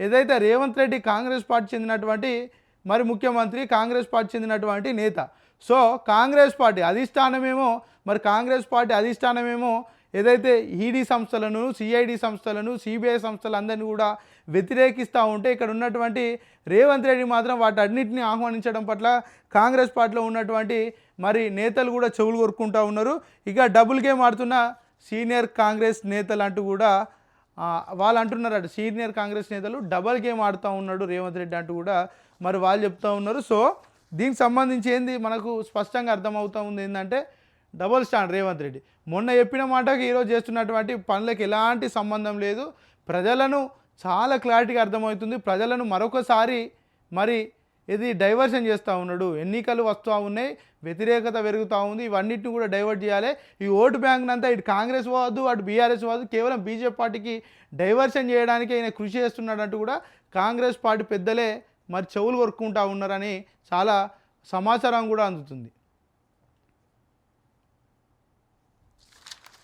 ఏదైతే రేవంత్ రెడ్డి కాంగ్రెస్ పార్టీ చెందినటువంటి మరి ముఖ్యమంత్రి కాంగ్రెస్ పార్టీ చెందినటువంటి నేత. సో కాంగ్రెస్ పార్టీ అధిష్టానమేమో మరి కాంగ్రెస్ పార్టీ అధిష్టానమేమో ఏదైతే ఈడీ సంస్థలను సిఐడి సంస్థలను సిబిఐ సంస్థలందరినీ కూడా వ్యతిరేకిస్తూ ఉంటే ఇక్కడ ఉన్నటువంటి రేవంత్ రెడ్డి మాత్రం వాటి అన్నింటినీ ఆహ్వానించడం పట్ల కాంగ్రెస్ పార్టీలో ఉన్నటువంటి మరి నేతలు కూడా చెవులు కొరుక్కుంటూ ఉన్నారు. ఇక డబుల్ గేమ్ ఆడుతున్న సీనియర్ కాంగ్రెస్ నేతలు అంటూ కూడా వాళ్ళు అంటున్నారు సీనియర్ కాంగ్రెస్ నేతలు డబల్ గేమ్ ఆడుతూ ఉన్నాడు రేవంత్ రెడ్డి అంటూ కూడా మరి వాళ్ళు చెప్తూ ఉన్నారు. సో దీనికి సంబంధించి ఏంది మనకు స్పష్టంగా అర్థమవుతూ ఉంది ఏంటంటే డబల్ స్టాండ్ రేవంత్ రెడ్డి. మొన్న చెప్పిన మాటకి ఈరోజు చేస్తున్నటువంటి పనులకు ఎలాంటి సంబంధం లేదు. ప్రజలను చాలా క్లారిటీగా అర్థమవుతుంది. ప్రజలను మరొకసారి మరి ఇది డైవర్షన్ చేస్తూ ఉన్నాడు. ఎన్నికలు వస్తూ ఉన్నాయి వ్యతిరేకత పెరుగుతూ ఉంది ఇవన్నిటిని కూడా డైవర్ట్ చేయాలి. ఈ ఓటు బ్యాంక్నంతా ఇటు కాంగ్రెస్ పోవద్దు అటు బీఆర్ఎస్ పోవద్దు కేవలం బీజేపీ పార్టీకి డైవర్షన్ చేయడానికి ఆయన కృషి చేస్తున్నాడంటూ కూడా కాంగ్రెస్ పార్టీ పెద్దలే మరి చెవులు కొరుక్కుంటా ఉన్నారని చాలా సమాచారం కూడా అందుతుంది.